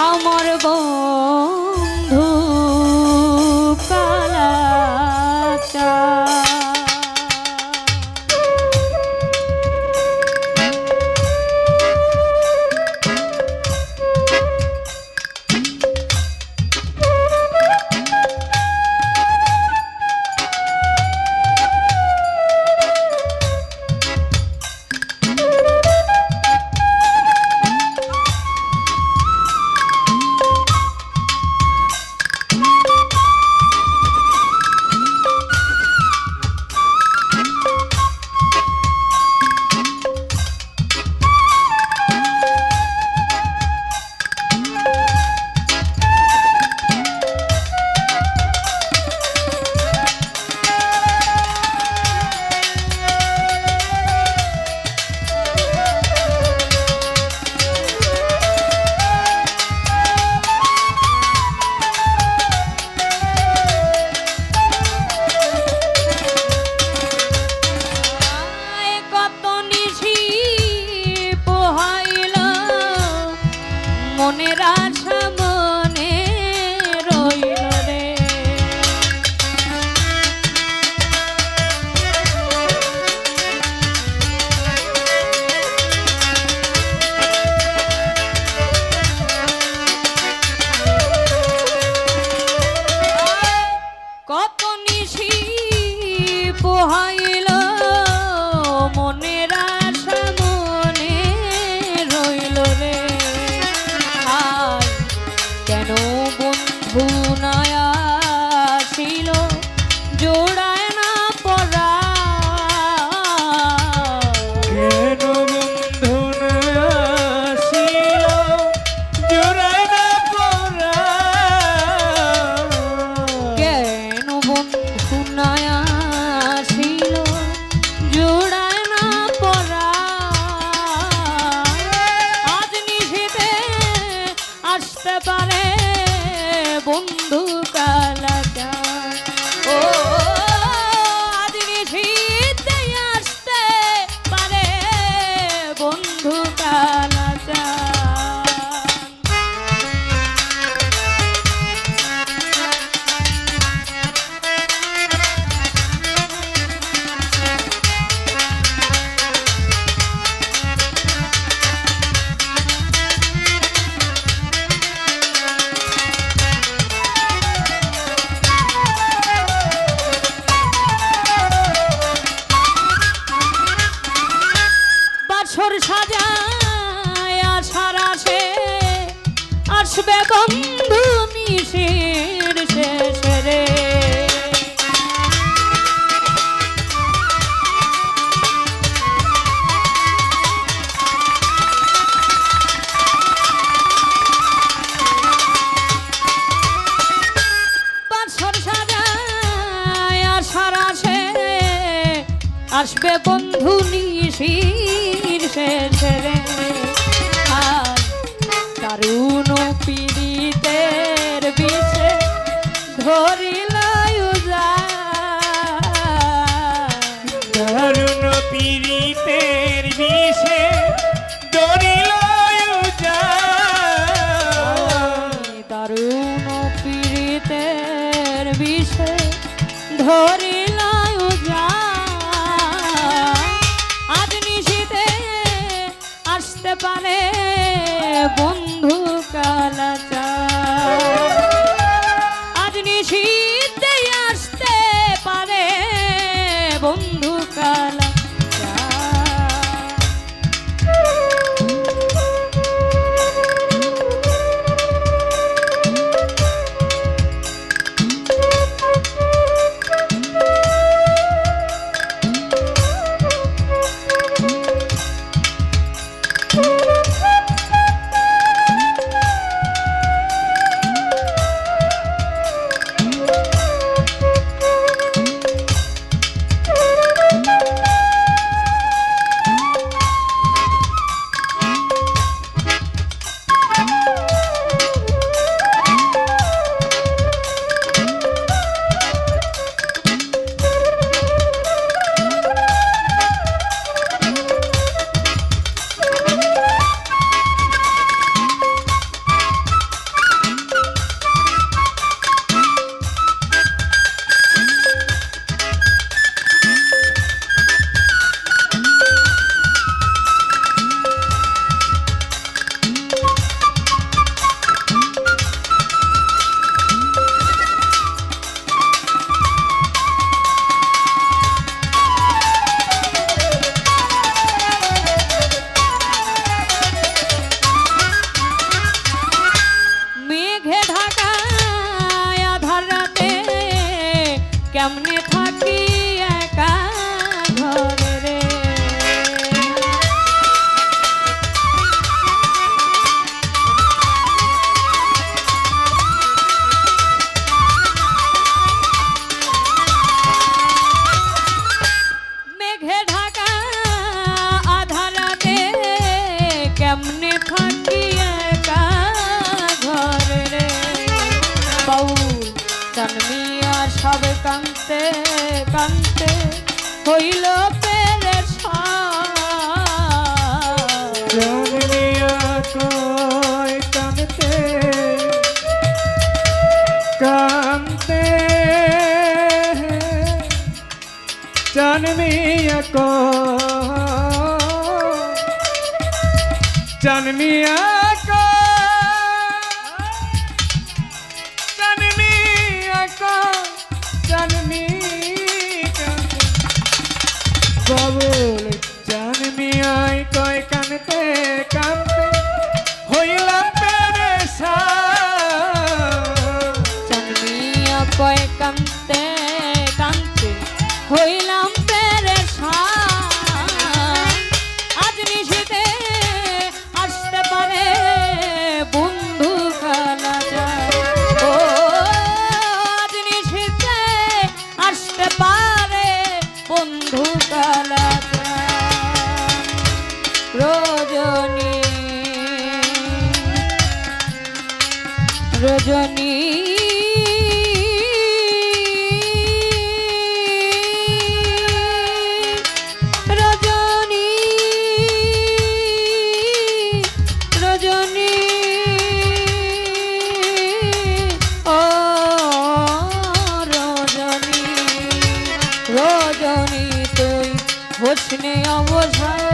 আমার বন্ধু কালাকা ভুনায়া আসবে বন্ধু নিশির শেষে রে। আসবে বন্ধু নিশির শেষে রে। দারুণ পীড়িতের বিষে ধরি বাউল জন্মিয়া সবে কান্তে কান্তে হইল পেরে জন্মিয়া কয় কান্তে কান্তে জন্মিয়া কয় জন্মিয়া বলে জান মিয়াই কয় কানতে? রজনী। রজনী তুই হোসনে অবসায়